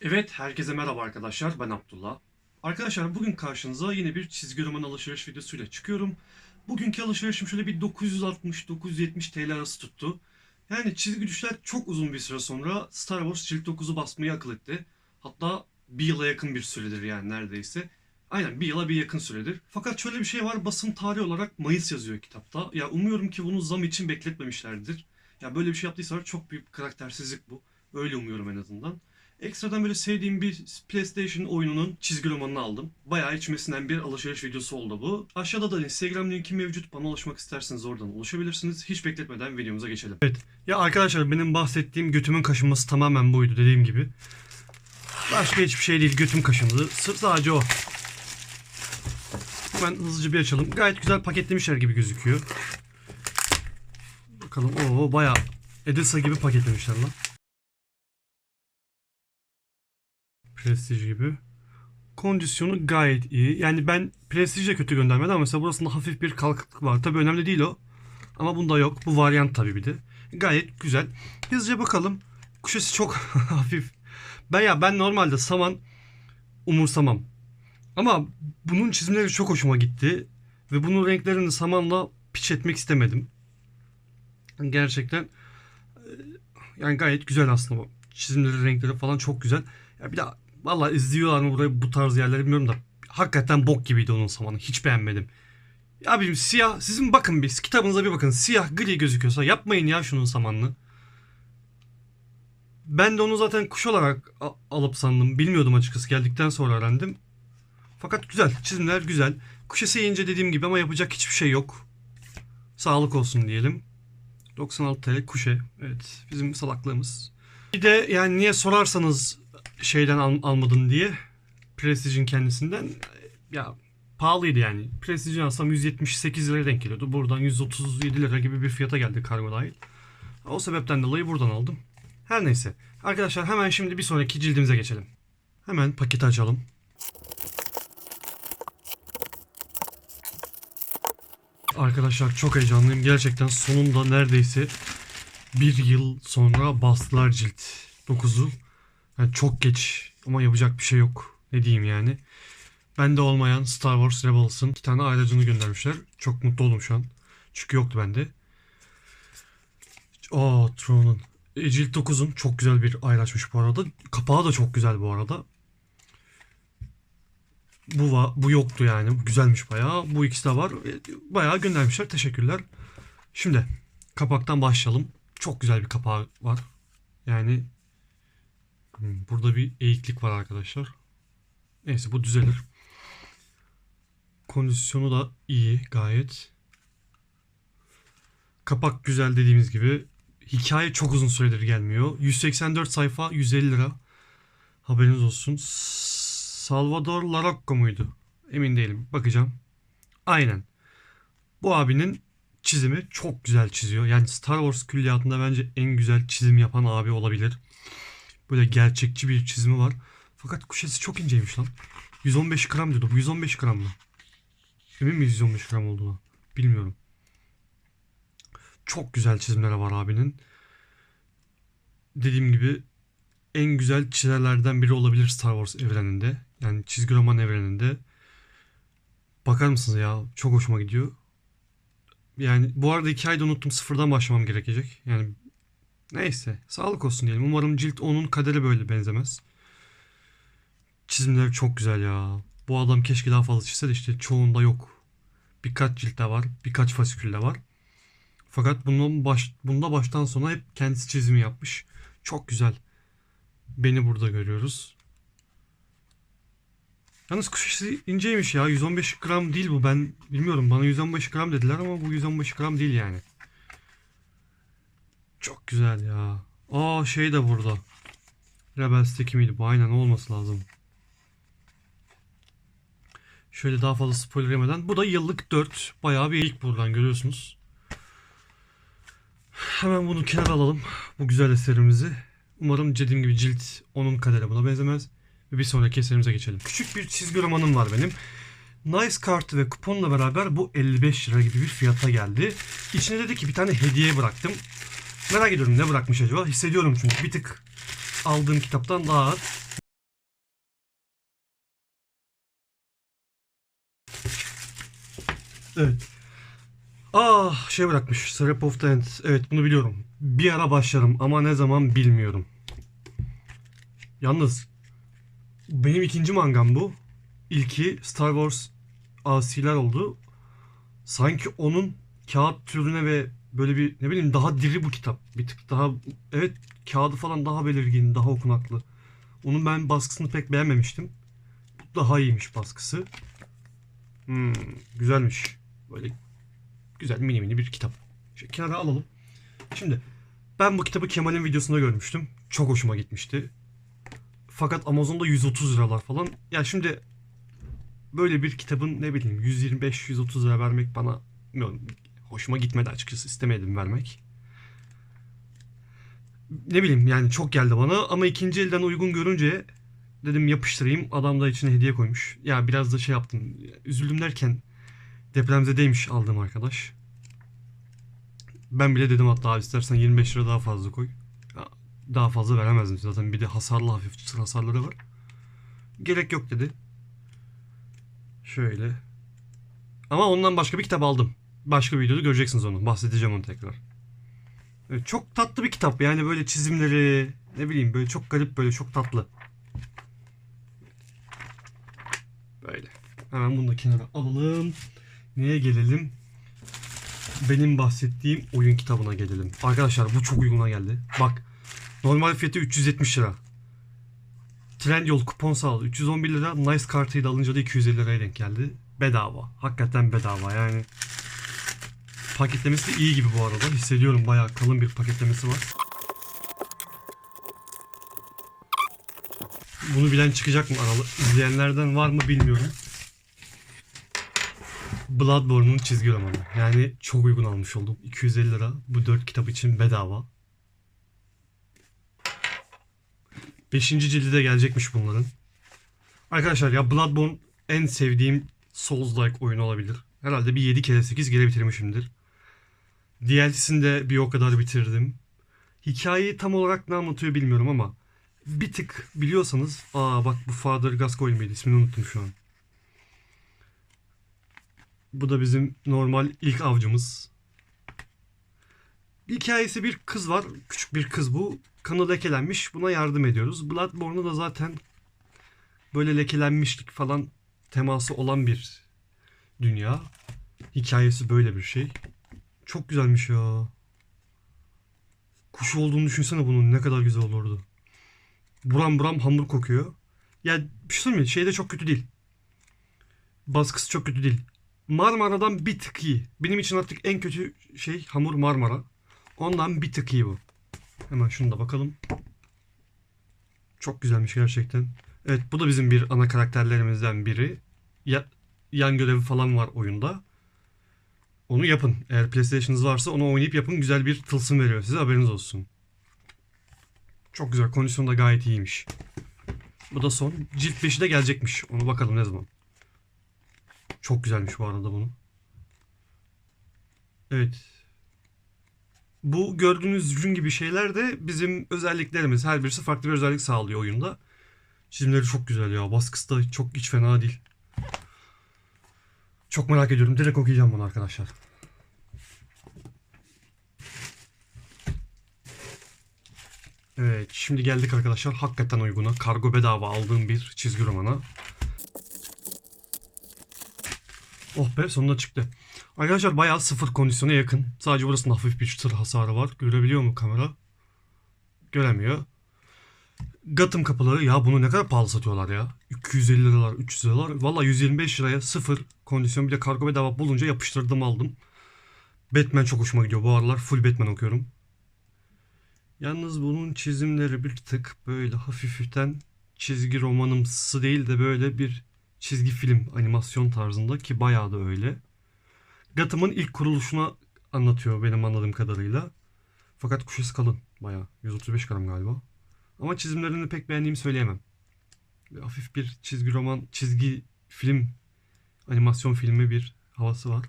Evet, herkese merhaba arkadaşlar. Ben Abdullah. Arkadaşlar bugün karşınıza yine bir çizgi roman alışveriş videosuyla çıkıyorum. Bugünkü alışverişim şöyle bir 960-970 TL arası tuttu. Yani çizgi düşler çok uzun bir süre sonra Star Wars Cilt 9'u basmayı akıl etti. Hatta bir yıla yakın bir süredir yani neredeyse. Aynen bir yıla bir yakın süredir. Fakat şöyle bir şey var basım tarihi olarak Mayıs yazıyor kitapta. Ya umuyorum ki bunu zam için bekletmemişlerdir. Ya böyle bir şey yaptıysalar çok büyük karaktersizlik bu. Öyle umuyorum en azından. Ekstradan böyle sevdiğim bir PlayStation oyununun çizgi romanını aldım. Bayağı içmesinden bir alışveriş videosu oldu bu. Aşağıda da Instagram linki mevcut. Bana ulaşmak isterseniz oradan ulaşabilirsiniz. Hiç bekletmeden videomuza geçelim. Evet. Ya arkadaşlar benim bahsettiğim götümün kaşınması tamamen buydu dediğim gibi. Başka hiçbir şey değil. Götüm kaşındı. Sırf sadece o. Hemen hızlıca bir açalım. Gayet güzel paketlemişler gibi gözüküyor. Bakalım. Oo bayağı Edisa gibi paketlemişler lan. Prestige gibi. Kondisyonu gayet iyi. Yani ben Prestige de kötü göndermedi ama mesela burasında hafif bir kalkıklık var. Tabii önemli değil o. Ama bunda yok. Bu varyant tabii bir de. Gayet güzel. Hızlıca bakalım. Kuşesi çok hafif. Ben ya ben normalde saman umursamam. Ama bunun çizimleri çok hoşuma gitti. Ve bunun renklerini samanla piç etmek istemedim. Gerçekten e, yani gayet güzel aslında bu. Çizimleri, renkleri falan çok güzel. Ya bir de valla izliyorlar mı burayı bu tarz yerleri bilmiyorum da hakikaten bok gibiydi onun samanı. Hiç beğenmedim. Abim siyah sizin bakın bir kitabınıza bir bakın. Siyah gri gözüküyorsa yapmayın ya şunun samanını. Ben de onu zaten kuş olarak alıp sandım. Bilmiyordum açıkçası geldikten sonra öğrendim. Fakat güzel. Çizimler güzel. Kuşesi ince dediğim gibi ama yapacak hiçbir şey yok. Sağlık olsun diyelim. 96 TL kuşe. Evet bizim salaklığımız. Bir de yani niye sorarsanız şeyden al- almadın diye. Prestige'in kendisinden ya pahalıydı yani. Prestige'in alsam 178 liraya denk geliyordu. Buradan 137 lira gibi bir fiyata geldi kargo dahil. O sebepten dolayı buradan aldım. Her neyse. Arkadaşlar hemen şimdi bir sonraki cildimize geçelim. Hemen paketi açalım. Arkadaşlar çok heyecanlıyım. Gerçekten sonunda neredeyse bir yıl sonra bastılar cilt 9'u. Yani çok geç ama yapacak bir şey yok. Ne diyeyim yani. Bende olmayan Star Wars Rebels'ın iki tane ayracını göndermişler. Çok mutlu oldum şu an. Çünkü yoktu bende. Aa Throne'un. E, cilt 9'un çok güzel bir ayraçmış bu arada. Kapağı da çok güzel bu arada. Bu va bu yoktu yani. Güzelmiş bayağı. Bu ikisi de var. E, Bayağı göndermişler. Teşekkürler. Şimdi kapaktan başlayalım. Çok güzel bir kapağı var. Yani hmm, burada bir eğiklik var arkadaşlar. Neyse bu düzelir. Kondisyonu da iyi gayet. Kapak güzel dediğimiz gibi. Hikaye çok uzun süredir gelmiyor. 184 sayfa 150 lira. Haberiniz olsun. Salvador Larocco muydu? Emin değilim. Bakacağım. Aynen. Bu abinin çizimi çok güzel çiziyor. Yani Star Wars külliyatında bence en güzel çizim yapan abi olabilir. Böyle gerçekçi bir çizimi var. Fakat kuşesi çok inceymiş lan. 115 gram diyordu. Bu 115 gram mı? Emin miyiz 115 gram olduğuna? Bilmiyorum. Çok güzel çizimleri var abinin. Dediğim gibi en güzel çizerlerden biri olabilir Star Wars evreninde. Yani çizgi roman evreninde. Bakar mısınız ya? Çok hoşuma gidiyor. Yani bu arada iki ayda unuttum. Sıfırdan başlamam gerekecek. Yani neyse. Sağlık olsun diyelim. Umarım cilt onun kaderi böyle benzemez. Çizimleri çok güzel ya. Bu adam keşke daha fazla çizse de işte çoğunda yok. Birkaç ciltte var. Birkaç fasikülde var. Fakat bunun baş, bunda baştan sona hep kendisi çizimi yapmış. Çok güzel. Beni burada görüyoruz. Yalnız kuş inceymiş ya. 115 gram değil bu. Ben bilmiyorum. Bana 115 gram dediler ama bu 115 gram değil yani. Çok güzel ya. Aa şey de burada. Rebels'teki miydi bu? Aynen olması lazım. Şöyle daha fazla spoiler yemeden. Bu da yıllık 4. Bayağı bir ilk buradan görüyorsunuz. Hemen bunu kenara alalım. Bu güzel eserimizi. Umarım dediğim gibi cilt onun kaderi buna benzemez. Ve bir sonraki eserimize geçelim. Küçük bir çizgi romanım var benim. Nice kartı ve kuponla beraber bu 55 lira gibi bir fiyata geldi. İçine dedi ki bir tane hediye bıraktım. Merak ediyorum ne bırakmış acaba? Hissediyorum çünkü bir tık aldığım kitaptan daha ağır. Evet. Ah şey bırakmış. Serap of the End. Evet bunu biliyorum. Bir ara başlarım ama ne zaman bilmiyorum. Yalnız benim ikinci mangam bu. İlki Star Wars Asiler oldu. Sanki onun kağıt türüne ve böyle bir ne bileyim daha diri bu kitap. Bir tık daha evet kağıdı falan daha belirgin, daha okunaklı. Onun ben baskısını pek beğenmemiştim. Bu daha iyiymiş baskısı. Hmm, güzelmiş. Böyle güzel mini mini bir kitap. Şöyle kenara alalım. Şimdi ben bu kitabı Kemal'in videosunda görmüştüm. Çok hoşuma gitmişti. Fakat Amazon'da 130 liralar falan. Ya şimdi böyle bir kitabın ne bileyim 125-130 lira vermek bana bilmiyorum, hoşuma gitmedi açıkçası. istemedim vermek. Ne bileyim yani çok geldi bana ama ikinci elden uygun görünce dedim yapıştırayım. Adam da içine hediye koymuş. Ya biraz da şey yaptım. Üzüldüm derken depremzedeymiş aldığım arkadaş. Ben bile dedim hatta abi istersen 25 lira daha fazla koy. Daha fazla veremezdim zaten. Bir de hasarlı hafif hasarları var. Gerek yok dedi. Şöyle. Ama ondan başka bir kitap aldım. Başka bir videoda göreceksiniz onu. Bahsedeceğim onu tekrar. Evet, çok tatlı bir kitap. Yani böyle çizimleri ne bileyim böyle çok garip böyle çok tatlı. Böyle. Hemen bunu da kenara alalım. Neye gelelim? Benim bahsettiğim oyun kitabına gelelim. Arkadaşlar bu çok uyguna geldi. Bak normal fiyatı 370 lira. Trendyol kupon sağladı 311 lira. Nice kartıyla alınca da 250 liraya denk geldi. Bedava. Hakikaten bedava yani. Paketlemesi de iyi gibi bu arada. Hissediyorum bayağı kalın bir paketlemesi var. Bunu bilen çıkacak mı aralı? İzleyenlerden var mı bilmiyorum. Bloodborne'un çizgi romanı. Yani çok uygun almış oldum. 250 lira. Bu 4 kitap için bedava. 5. cildi de gelecekmiş bunların. Arkadaşlar ya Bloodborne en sevdiğim Souls-like oyun olabilir. Herhalde bir 7 kere 8 kere bitirmişimdir. DLC'sini de bir o kadar bitirdim. Hikayeyi tam olarak ne anlatıyor bilmiyorum ama bir tık biliyorsanız aa bak bu Father Gascoigne miydi ismini unuttum şu an. Bu da bizim normal ilk avcımız. Hikayesi bir kız var. Küçük bir kız bu. Kanı lekelenmiş. Buna yardım ediyoruz. Bloodborne'da da zaten böyle lekelenmişlik falan teması olan bir dünya. Hikayesi böyle bir şey. Çok güzelmiş ya. Kuş olduğunu düşünsene bunun ne kadar güzel olurdu. Buram buram hamur kokuyor. Ya bir şey mi? Şey de çok kötü değil. Baskısı çok kötü değil. Marmara'dan bir tık iyi. Benim için artık en kötü şey hamur Marmara. Ondan bir tık iyi bu. Hemen şunu da bakalım. Çok güzelmiş gerçekten. Evet bu da bizim bir ana karakterlerimizden biri. Ya, yan görevi falan var oyunda. Onu yapın. Eğer PlayStation'ınız varsa onu oynayıp yapın. Güzel bir tılsım veriyor size haberiniz olsun. Çok güzel. Kondisyonu da gayet iyiymiş. Bu da son. Cilt 5'i de gelecekmiş. Onu bakalım ne zaman. Çok güzelmiş bu arada bunu. Evet. Bu gördüğünüz ürün gibi şeyler de bizim özelliklerimiz. Her birisi farklı bir özellik sağlıyor oyunda. Çizimleri çok güzel ya. Baskısı da çok hiç fena değil. Çok merak ediyorum. Direkt okuyacağım bunu arkadaşlar. Evet şimdi geldik arkadaşlar. Hakikaten uyguna. Kargo bedava aldığım bir çizgi romana. Oh be sonunda çıktı. Arkadaşlar bayağı sıfır kondisyona yakın. Sadece burasında hafif bir tır hasarı var. Görebiliyor mu kamera? Göremiyor. Gotham kapıları ya bunu ne kadar pahalı satıyorlar ya. 250 liralar, 300 liralar. Valla 125 liraya sıfır kondisyon bir de kargo bedava bulunca yapıştırdım aldım. Batman çok hoşuma gidiyor. Bu aralar full Batman okuyorum. Yalnız bunun çizimleri bir tık böyle hafiften çizgi romanımsı değil de böyle bir çizgi film animasyon tarzında ki bayağı da öyle. Gotham'ın ilk kuruluşuna anlatıyor benim anladığım kadarıyla. Fakat kuşası kalın bayağı. 135 gram galiba. Ama çizimlerini pek beğendiğimi söyleyemem. Ve hafif bir çizgi roman, çizgi film, animasyon filmi bir havası var.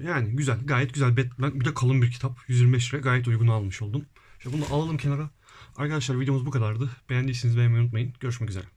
Yani güzel, gayet güzel. Batman bir de kalın bir kitap. 125 liraya gayet uygun almış oldum. Şimdi bunu alalım kenara. Arkadaşlar videomuz bu kadardı. Beğendiyseniz beğenmeyi unutmayın. Görüşmek üzere.